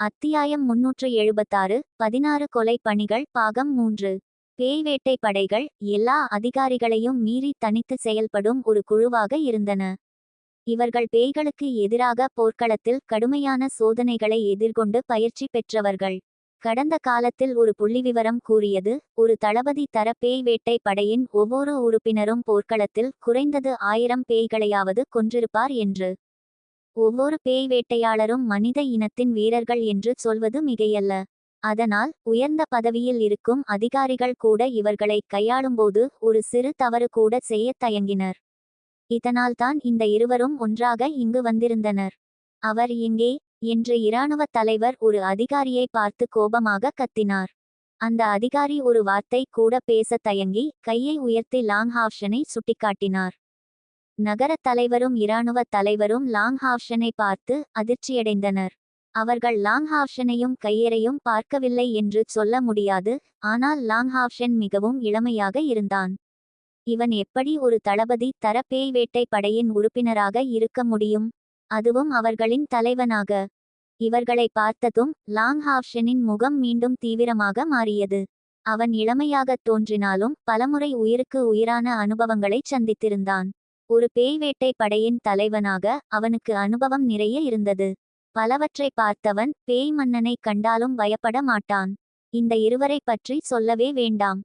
அத்தியாயம் முன்னூற்று எழுபத்தாறு பதினாறு கொலை பணிகள் பாகம் மூன்று. பேய் வேட்டை படைகள் எல்லா அதிகாரிகளையும் மீறி தனித்து செயல்படும் ஒரு குழுவாக இருந்தன. இவர்கள் பேய்களுக்கு எதிராக போர்க்களத்தில் கடுமையான சோதனைகளை எதிர்கொண்டு பயிற்சி பெற்றவர்கள். கடந்த காலத்தில் ஒரு புள்ளிவிவரம் கூறியது ஒரு தளபதி தர பேய் வேட்டை படையின் ஒவ்வொரு உறுப்பினரும் போர்க்களத்தில் குறைந்தது ஆயிரம் பேய்களையாவது கொன்றிருப்பார் என்று. ஒவ்வொரு பேய் வேட்டையாளரும் மனித இனத்தின் வீரர்கள் என்று சொல்வது மிகையல்ல. அதனால் உயர்ந்த பதவியில் இருக்கும் அதிகாரிகள் கூட இவர்களை கையாளும்போது ஒரு சிறு தவறு கூட செய்யத் தயங்கினர். இதனால்தான் இந்த இருவரும் ஒன்றாக இங்கு வந்திருந்தனர். அவர் எங்கே என்று இராணுவ தலைவர் ஒரு அதிகாரியை பார்த்து கோபமாக கத்தினார். அந்த அதிகாரி ஒரு வார்த்தை கூட பேச தயங்கி கையை உயர்த்தி லாங் ஹாப்ஷனை சுட்டிக்காட்டினார். நகர தலைவரும் இராணுவ தலைவரும் லாங்ஹாப்ஷனை பார்த்து அதிர்ச்சியடைந்தனர். அவர்கள் லாங்ஹாப்ஷனையும் கையரையும் பார்க்கவில்லை என்று சொல்ல முடியாது ஆனால் லாங்ஹாப்ஷன் மிகவும் இளமையாக இருந்தான். இவன் எப்படி ஒரு தளபதி தர பேய் வேட்டை படையின் உறுப்பினராக இருக்க முடியும்? அதுவும் அவர்களின் தலைவனாக. இவர்களை பார்த்ததும் லாங்ஹாப்ஷனின் முகம் மீண்டும் தீவிரமாக மாறியது. அவன் இளமையாகத் தோன்றினாலும் பலமுறை உயிருக்கு உயிரான அனுபவங்களைச் சந்தித்திருந்தான். ஒரு பேய்வேட்டை படையின் தலைவனாக அவனுக்கு அனுபவம் நிறைய இருந்தது. பலவற்றை பார்த்தவன் பேய் மன்னனை கண்டாலும் பயப்பட மாட்டான். இந்த இருவரை பற்றி சொல்லவே வேண்டாம்.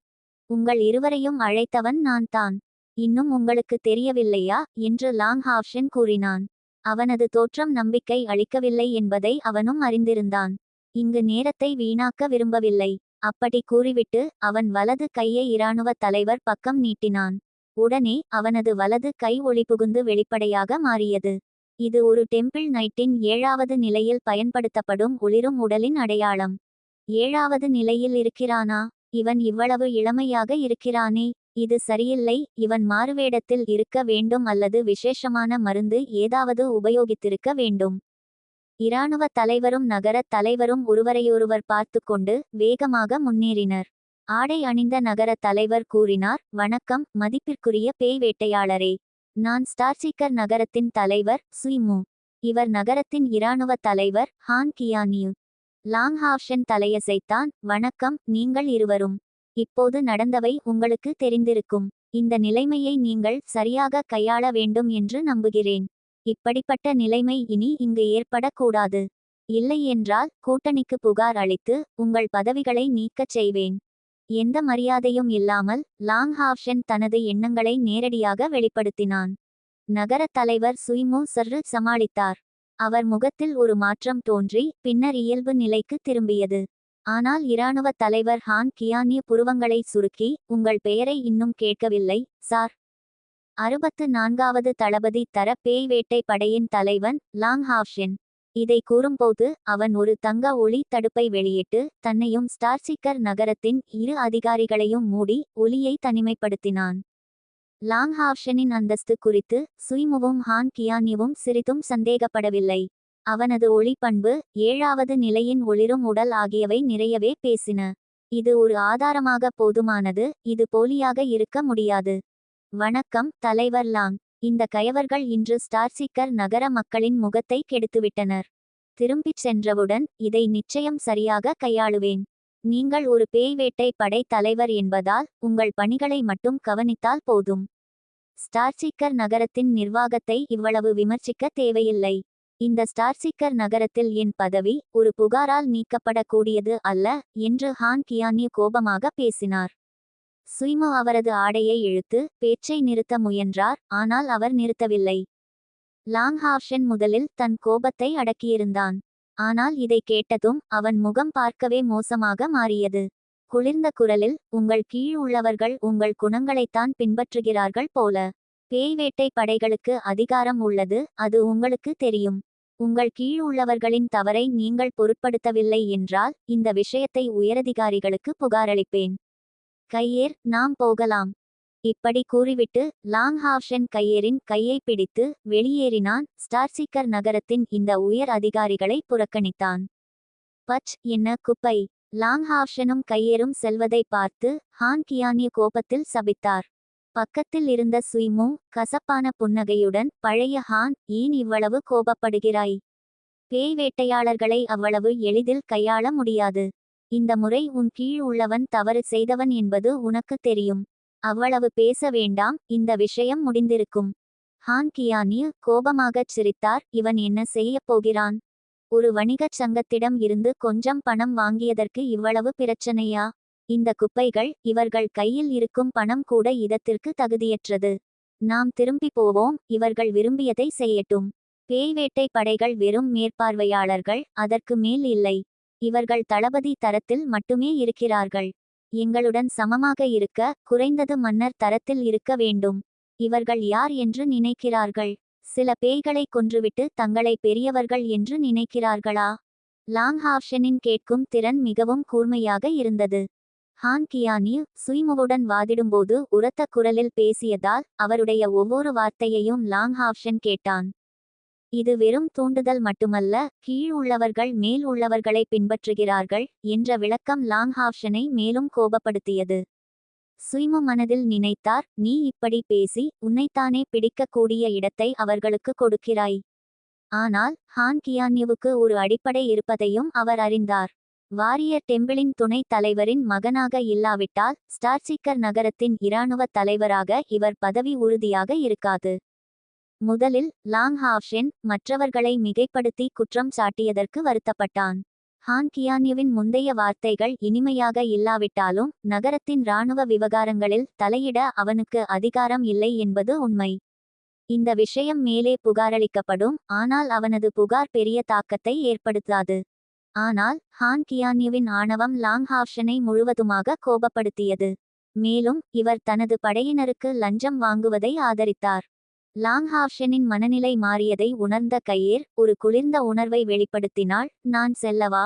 உங்கள் இருவரையும் அழைத்தவன் நான் தான். இன்னும் உங்களுக்கு தெரியவில்லையா? என்று லாங் ஹாப்ஷன் கூறினான். அவனது தோற்றம் நம்பிக்கை அளிக்கவில்லை என்பதை அவனும் அறிந்திருந்தான். இங்கு நேரத்தை வீணாக்க விரும்பவில்லை. அப்படி கூறிவிட்டு அவன் வலது கையை இராணுவ தலைவர் பக்கம் நீட்டினான். உடனே அவனது வலது கை ஒளி புகுந்து வெளிப்படையாக மாறியது. இது ஒரு டெம்பிள் நைட்டின் ஏழாவது நிலையில் பயன்படுத்தப்படும் ஒளிரும் உடலின் அடையாளம். ஏழாவது நிலையில் இருக்கிறானா? இவன் இவ்வளவு இளமையாக இருக்கிறானே. இது சரியில்லை. இவன் மாறுவேடத்தில் இருக்க வேண்டும் அல்லது விசேஷமான மருந்து ஏதாவது உபயோகித்திருக்க வேண்டும். இராணுவ தலைவரும் நகரத் தலைவரும் ஒருவரையொருவர் பார்த்து கொண்டு வேகமாக முன்னேறினர். ஆடை அணிந்த நகர தலைவர் கூறினார் வணக்கம் மதிப்பிற்குரிய பேய் வேட்டையாளரே. நான் ஸ்டார்சீக்கர் நகரத்தின் தலைவர் சுய்மு இவர் நகரத்தின் இராணுவ தலைவர் ஹான் கியானியு. லாங்ஹாப்ஷன் தலையசைத்தான் வணக்கம் நீங்கள் இருவரும். இப்போது நடந்தவை உங்களுக்கு தெரிந்திருக்கும். இந்த நிலைமையை நீங்கள் சரியாக கையாள வேண்டும் என்று நம்புகிறேன். இப்படிப்பட்ட நிலைமை இனி இங்கு ஏற்படக்கூடாது. இல்லை என்றால் கூட்டணிக்கு புகார் அளித்து உங்கள் பதவிகளை நீக்கச் செய்வேன். எந்த மரியாதையும் இல்லாமல் லாங் ஹாப்ஷன் தனது எண்ணங்களை நேரடியாக வெளிப்படுத்தினான். நகரத் தலைவர் சுய்மு சர்ரு சமாளித்தார். அவர் முகத்தில் ஒரு மாற்றம் தோன்றி பின்னர் இயல்பு நிலைக்கு திரும்பியது. ஆனால் இராணுவ தலைவர் ஹான் கியானிய புருவங்களை சுருக்கி உங்கள் பெயரை இன்னும் கேட்கவில்லை சார். அறுபத்து நான்காவது தளபதி தர பேய் வேட்டை படையின் தலைவன் லாங் ஹாப்ஷன். இதை கூறும்போது அவன் ஒரு தங்க ஒளி தடுப்பை வெளியிட்டு தன்னையும் ஸ்டார்சிக்கர் நகரத்தின் இரு அதிகாரிகளையும் மூடி ஒலியை தனிமைப்படுத்தினான். லாங் ஹாப்ஷனின் அந்தஸ்து குறித்து சுய்முவும் ஹான் கியானியும் சிறிதும் சந்தேகப்படவில்லை. அவனது ஒளிப்பண்பு ஏழாவது நிலையின் ஒளிரும் உடல் ஆகியவை நிறையவே பேசின. இது ஒரு ஆதாரமாக போதுமானது இது போலியாக இருக்க முடியாது. வணக்கம் தலைவர் லாங். இந்த கயவர்கள் இன்று ஸ்டார்சிக்கர் நகர மக்களின் முகத்தை கெடுத்துவிட்டனர். திரும்பிச் சென்றவுடன் இதை நிச்சயம் சரியாக கையாளுவேன். நீங்கள் ஒரு பேய் வேட்டை படை தலைவர் என்பதால் உங்கள் பணிகளை மட்டும் கவனித்தால் போதும். ஸ்டார்சிக்கர் நகரத்தின் நிர்வாகத்தை இவ்வளவு விமர்சிக்க தேவையில்லை. இந்த ஸ்டார்சிக்கர் நகரத்தில் என் பதவி ஒரு புகாரால் நீக்கப்படக்கூடியது அல்ல என்று ஹான் கியானிய கோபமாக பேசினார். சுய்மோ அவரது ஆடையை இழுத்து பேச்சை நிறுத்த முயன்றார் ஆனால் அவர் நிறுத்தவில்லை. லாங்ஹாப்ஷன் முதலில் தன் கோபத்தை அடக்கியிருந்தான். ஆனால் இதை கேட்டதும் அவன் முகம் பார்க்கவே மோசமாக மாறியது. குளிர்ந்த குரலில் உங்கள் கீழ் உள்ளவர்கள் உங்கள் குணங்களைத்தான் பின்பற்றுகிறார்கள் போல. பேய் வேட்டை படைகளுக்கு அதிகாரம் உள்ளது அது உங்களுக்கு தெரியும். உங்கள் கீழ் உள்ளவர்களின் தவறை நீங்கள் பொருட்படுத்தவில்லை என்றால் இந்த விஷயத்தை உயரதிகாரிகளுக்கு புகாரளிப்பேன். கையேர் நாம் போகலாம். இப்படி கூறிவிட்டு லாங் ஹாவ்ஷன் கையேரின் கையை பிடித்து வெளியேறினான். ஸ்டார்சிக்கர் நகரத்தின் இந்த உயர் அதிகாரிகளை புறக்கணித்தான். பச் என்ன குப்பை. லாங் ஹாவ்ஷனும் கையேறும் செல்வதை பார்த்து ஹான் கியானிய கோபத்தில் சபித்தார். பக்கத்தில் இருந்த சுய்மு கசப்பான புன்னகையுடன் பழைய ஹான் ஏன் இவ்வளவு கோபப்படுகிறாய்? பேய் வேட்டையாளர்களை அவ்வளவு எளிதில் கையாள முடியாது. இந்த முறை உன் கீழ் உள்ளவன் தவறு செய்தவன் என்பது உனக்கு தெரியும். அவ்வளவு பேச வேண்டாம் இந்த விஷயம் முடிந்திருக்கும். ஹான் கியானியு கோபமாகச் சிரித்தார் இவன் என்ன செய்யப் போகிறான்? ஒரு வணிகச் சங்கத்திடம் இருந்து கொஞ்சம் பணம் வாங்கியதற்கு இவ்வளவு பிரச்சனையா? இந்த குப்பைகள் இவர்கள் கையில் இருக்கும் பணம் கூட இதத்திற்கு தகுதியற்றது. நாம் திரும்பி போவோம் இவர்கள் விரும்பியதை செய்யட்டும். பேய்வேட்டை படைகள் வெறும் மேற்பார்வையாளர்கள் அதற்கு மேல் இல்லை. இவர்கள் தளபதி தரத்தில் மட்டுமே இருக்கிறார்கள். எங்களுடன் சமமாக இருக்க குறைந்தது மன்னர் தரத்தில் இருக்க வேண்டும். இவர்கள் யார் என்று நினைக்கிறார்கள். சில பேய்களை கொன்றுவிட்டு தங்களை பெரியவர்கள் என்று நினைக்கிறார்களா? லாங் ஹாப்ஷனின் கேட்கும் திறன் மிகவும் கூர்மையாக இருந்தது. ஹான் கியானி சுய்முவுடன் வாதிடும்போது உரத்த குரலில் பேசியதால் அவருடைய ஒவ்வொரு வார்த்தையையும் லாங் ஹாப்ஷன் கேட்டான். இது வெறும் தூண்டுதல் மட்டுமல்ல கீழ் உள்ளவர்கள் மேல் உள்ளவர்களை பின்பற்றுகிறார்கள் என்ற விளக்கம் லாங்ஹாப்ஷனை மேலும் கோபப்படுத்தியது. சுய்மு மனதில் நினைத்தார் நீ இப்படி பேசி உன்னைத்தானே பிடிக்கக்கூடிய இடத்தை அவர்களுக்கு கொடுக்கிறாய். ஆனால் ஹான் கியான்யுவுக்கு ஒரு அடிப்படை இருப்பதையும் அவர் அறிந்தார். வாரியர் டெம்பிளின் துணைத் தலைவரின் மகனாக இல்லாவிட்டால் ஸ்டார்சிக்கர் நகரத்தின் இராணுவ தலைவராக இவர் பதவி உறுதியாக இருக்காது. முதலில் லாங் ஹாவ்ஷென் மற்றவர்களை மிகைப்படுத்தி குற்றம் சாட்டியதற்கு வருத்தப்பட்டான். ஹான் கியான்யுவின் முந்தைய வார்த்தைகள் இனிமையாக இல்லாவிட்டாலும் நகரத்தின் இராணுவ விவகாரங்களில் தலையிட அவனுக்கு அதிகாரம் இல்லை என்பது உண்மை. இந்த விஷயம் மேலே புகாரளிக்கப்படும் ஆனால் அவனது புகார் பெரிய தாக்கத்தை ஏற்படுத்தாது. ஆனால் ஹான் கியான்யுவின் ஆணவம் லாங் ஹாவ்ஷனை முழுவதுமாக கோபப்படுத்தியது. மேலும் இவர் தனது படையினருக்கு லஞ்சம் வாங்குவதை ஆதரித்தார். லாங்ஹாவ்ஷனின் மனநிலை மாறியதை உணர்ந்த கையேர் ஒரு குளிர்ந்த உணர்வை வெளிப்படுத்தினாள். நான் செல்லவா?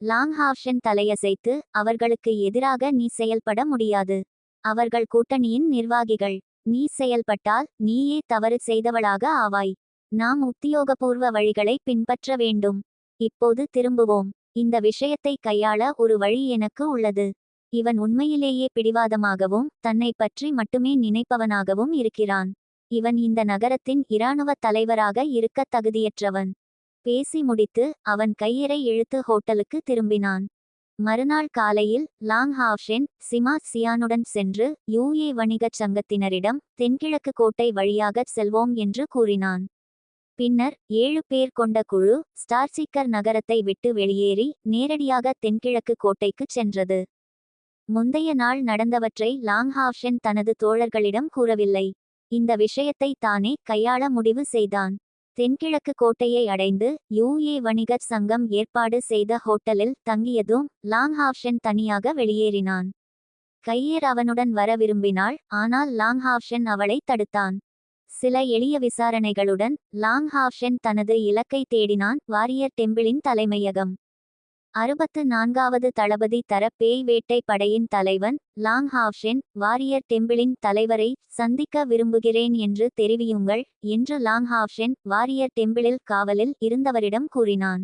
லாங்ஹாவ்ஷன் தலையசைத்து அவர்களுக்கு எதிராக நீ செயல்பட முடியாது. அவர்கள் கூட்டணியின் நிர்வாகிகள். நீ செயல்பட்டால் நீயே தவறு செய்தவளாக ஆவாய். நாம் உத்தியோகபூர்வ வழிகளை பின்பற்ற வேண்டும். இப்போது திரும்புவோம். இந்த விஷயத்தை கையாள ஒரு வழி எனக்கு உள்ளது. இவன் உண்மையிலேயே பிடிவாதமாகவும் தன்னை பற்றி மட்டுமே நினைப்பவனாகவும் இருக்கிறான். இவன் இந்த நகரத்தின் இராணுவ தலைவராக இருக்க தகுதியற்றவன். பேசி முடித்து அவன் கையறை இழுத்து ஹோட்டலுக்கு திரும்பினான். மறுநாள் காலையில் லாங் ஹாவ்ஷென் சிமா சியானுடன் சென்று யூஏ வணிகச் சங்கத்தினரிடம் தென்கிழக்கு கோட்டை வழியாக செல்வோம் என்று கூறினான். பின்னர் ஏழு பேர் கொண்ட குழு ஸ்டார்சிக்கர் நகரத்தை விட்டு வெளியேறி நேரடியாக தென்கிழக்கு கோட்டைக்குச் சென்றது. முந்தைய நாள் நடந்தவற்றை லாங்ஹாவ்ஷென் தனது தோழர்களிடம் கூறவில்லை. இந்த விஷயத்தை தானே கையாள முடிவு செய்தான். தென்கிழக்கு கோட்டையை அடைந்து யூஏ வணிகர் சங்கம் ஏற்பாடு செய்த ஹோட்டலில் தங்கியதும் லாங் ஹாப்ஷன் தனியாக வெளியேறினான். கையேர் அவனுடன் வர விரும்பினாள் ஆனால் லாங் ஹாப்ஷன் அவளை தடுத்தான். சில எளிய விசாரணைகளுடன் லாங் ஹாப்ஷன் தனது இலக்கை தேடினான் வாரியர் டெம்பிளின் தலைமையகம். அறுபத்து நான்காவது தளபதி தர பேய் வேட்டை படையின் தலைவன் லாங் ஹாவ்ஷென் வாரியர் டெம்பிளின் தலைவரை சந்திக்க விரும்புகிறேன் என்று தெரிவியுங்கள் என்று லாங் ஹாவ்ஷென் வாரியர் டெம்பிளில் காவலில் இருந்தவரிடம் கூறினான்.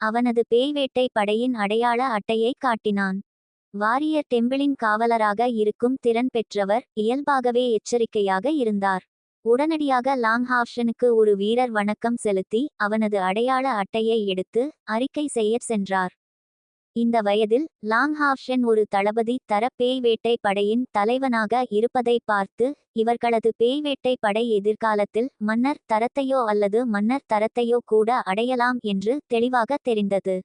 அவனது பேய் வேட்டை படையின் அடையாள அட்டையை காட்டினான். வாரியர் டெம்பிளின் காவலராக இருக்கும் திறன் பெற்றவர் இயல்பாகவே எச்சரிக்கையாக இருந்தார். உடனடியாக லாங் ஹாப்ஷனுக்கு ஒரு வீரர் வணக்கம் செலுத்தி அவனது அடையாள அட்டையை எடுத்து அறிக்கை செய்யச் சென்றார். இந்த வயதில் லாங் ஹாப்ஷன் ஒரு தளபதி தர பேய் வேட்டை படையின் தலைவனாக இருப்பதை பார்த்து இவர்களது பேய் வேட்டை படை எதிர்காலத்தில் மன்னர் தரத்தையோ அல்லது மன்னர் தரத்தையோ கூட அடையலாம் என்று தெளிவாக தெரிந்தது.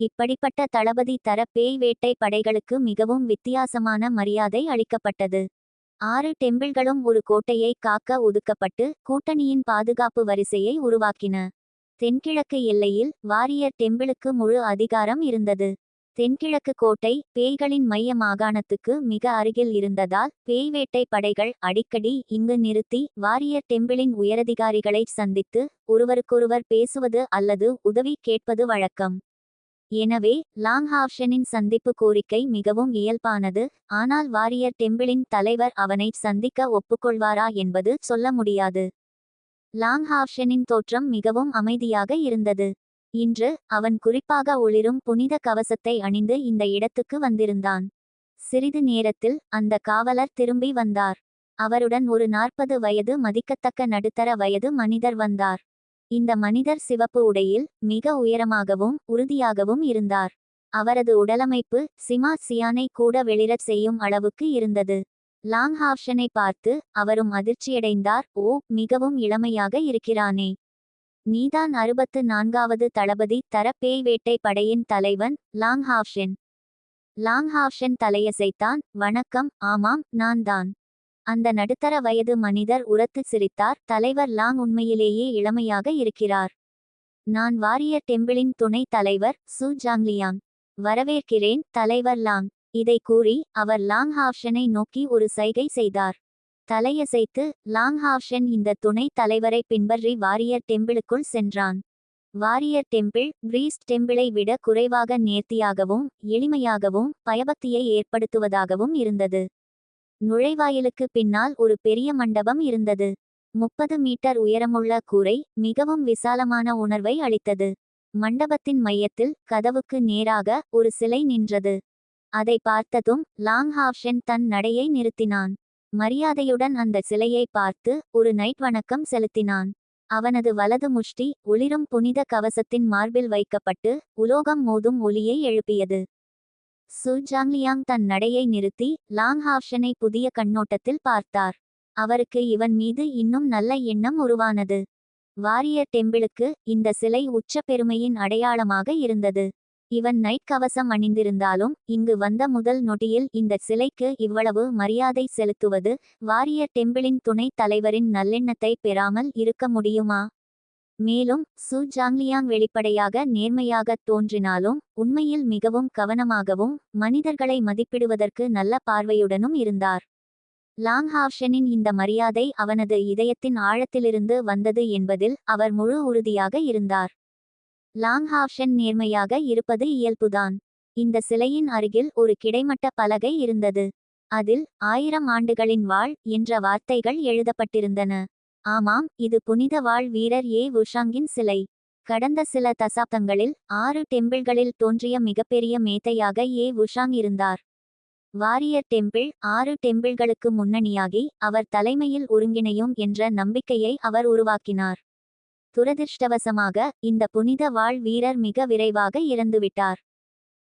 இப்படிப்பட்ட தளபதி தர பேய் வேட்டை படைகளுக்கு மிகவும் வித்தியாசமான மரியாதை அளிக்கப்பட்டது. ஆறு டெம்பிள்களும் ஒரு கோட்டையை காக்க ஒதுக்கப்பட்டு கூட்டணியின் பாதுகாப்பு வரிசையை உருவாக்கின. தென்கிழக்கு எல்லையில் வாரியர் டெம்பிளுக்கு முழு அதிகாரம் இருந்தது. தென்கிழக்கு கோட்டை பேய்களின் மைய மாகாணத்துக்கு மிக அருகில் இருந்ததால் பேய் வேட்டை படைகள் அடிக்கடி இங்கு நிறுத்தி வாரியர் டெம்பிளின் உயரதிகாரிகளை சந்தித்து ஒருவருக்கொருவர் பேசுவது அல்லது உதவி கேட்பது வழக்கம். எனவே லாங்ஹாவ்ஷனின் சந்திப்பு கோரிக்கை மிகவும் இயல்பானது ஆனால் வாரியர் டெம்பிளின் தலைவர் அவனை சந்திக்க ஒப்புக்கொள்வாரா என்பது சொல்ல முடியாது. லாங்ஹாவ்ஷனின் தோற்றம் மிகவும் அமைதியாக இருந்தது. இன்று அவன் குறிப்பாக ஒளிரும் புனித கவசத்தை அணிந்து இந்த இடத்துக்கு வந்திருந்தான். சிறிது நேரத்தில் அந்த காவலர் திரும்பி வந்தார். அவருடன் ஒரு நாற்பது வயது மதிக்கத்தக்க நடுத்தர வயது மனிதர் வந்தார். இந்த மனிதர் சிவப்பு உடையில் மிக உயரமாகவும் உறுதியாகவும் இருந்தார். அவரது உடலமைப்பு சிமா சியானை கூட வெளிரச் செய்யும் அளவுக்கு இருந்தது. லாங் ஹாப்ஷனை பார்த்து அவரும் அதிர்ச்சியடைந்தார். ஓ மிகவும் இளமையாக இருக்கிறானே. நீதான் அறுபத்து நான்காவது தளபதி தர பேய் வேட்டை படையின் தலைவன் லாங் ஹாப்ஷன் லாங் ஹாப்ஷன் தலையசைத்தான். வணக்கம். ஆமாம் நான் தான் அந்த நடுத்தர வயது மனிதர் உரத்து சிரித்தார். தலைவர் லாங் உண்மையிலேயே இளமையாக இருக்கிறார். நான் வாரியர் டெம்பிளின் துணைத் தலைவர் சு ஜாங்லியாங். வரவேற்கிறேன் தலைவர் லாங். இதை கூறி அவர் லாங் ஹாப்ஷனை நோக்கி ஒரு சைகை செய்தார். தலையசைத்து லாங் ஹாப்ஷன் இந்த துணைத் தலைவரை பின்பற்றி வாரியர் டெம்பிளுக்குள் சென்றான். வாரியர் டெம்பிள் பிரீஸ்ட் டெம்பிளை விட குறைவாக நேர்த்தியாகவும் எளிமையாகவும் பயபக்தியை ஏற்படுத்துவதாகவும் இருந்தது. நுழைவாயிலுக்கு பின்னால் ஒரு பெரிய மண்டபம் இருந்தது. முப்பது மீட்டர் உயரமுள்ள கூரை மிகவும் விசாலமான உணர்வை அளித்தது. மண்டபத்தின் மையத்தில் கதவுக்கு நேராக ஒரு சிலை நின்றது. அதை பார்த்ததும் லாங் ஹாப்ஷன் தன் நடையை நிறுத்தினான். மரியாதையுடன் அந்த சிலையை பார்த்து ஒரு நைட் வணக்கம் செலுத்தினான். அவனது வலது முஷ்டி ஒளிரும் புனித கவசத்தின் மார்பில் வைக்கப்பட்டு உலோகம் மோதும் ஒலியை எழுப்பியது. சு ஜாங்லியாங் தன் நடையை நிறுத்தி லாங் ஹாப்ஷனை புதிய கண்ணோட்டத்தில் பார்த்தார். அவருக்கு இவன் மீது இன்னும் நல்ல எண்ணம் உருவானது. வாரியர் டெம்பிளுக்கு இந்த சிலை உச்ச பெருமையின் அடையாளமாக இருந்தது. இவன் நைட் கவசம் அணிந்திருந்தாலும் இங்கு வந்த முதல் நொடியில் இந்த சிலைக்கு இவ்வளவு மரியாதை செலுத்துவது வாரியர் டெம்பிளின் துணைத் தலைவரின் நல்லெண்ணத்தை பெறாமல் இருக்க முடியுமா? மேலும் சு ஜாங்லியாங் வெளிப்படையாக நேர்மையாகத் தோன்றினாலும் உண்மையில் மிகவும் கவனமாகவும் மனிதர்களை மதிப்பிடுவதற்கு நல்ல பார்வையுடனும் இருந்தார். லாங் ஹாப்ஷனின் இந்த மரியாதை அவனது இதயத்தின் ஆழத்திலிருந்து வந்தது என்பதில் அவர் முழு உறுதியாக இருந்தார். லாங் ஹாப்ஷன் நேர்மையாக இருப்பது இயல்புதான். இந்த சிலையின் அருகில் ஒரு கிடைமட்ட பலகை இருந்தது. அதில் ஆயிரம் ஆண்டுகளின் வாழ் என்ற வார்த்தைகள் எழுதப்பட்டிருந்தன. ஆமாம் இது புனித வாழ் வீரர் ஏ. உஷாங்கின் சிலை. கடந்த சில தசாப்தங்களில் ஆறு டெம்பிள்களில் தோன்றிய மிகப்பெரிய மேத்தையாக ஏ. உஷாங் இருந்தார். வாரியர் டெம்பிள் ஆறு டெம்பிள்களுக்கு முன்னணியாகி அவர் தலைமையில் ஒருங்கிணையும் என்ற நம்பிக்கையை அவர் உருவாக்கினார். துரதிர்ஷ்டவசமாக இந்த புனித வாழ் வீரர் மிக விரைவாக இறந்துவிட்டார்.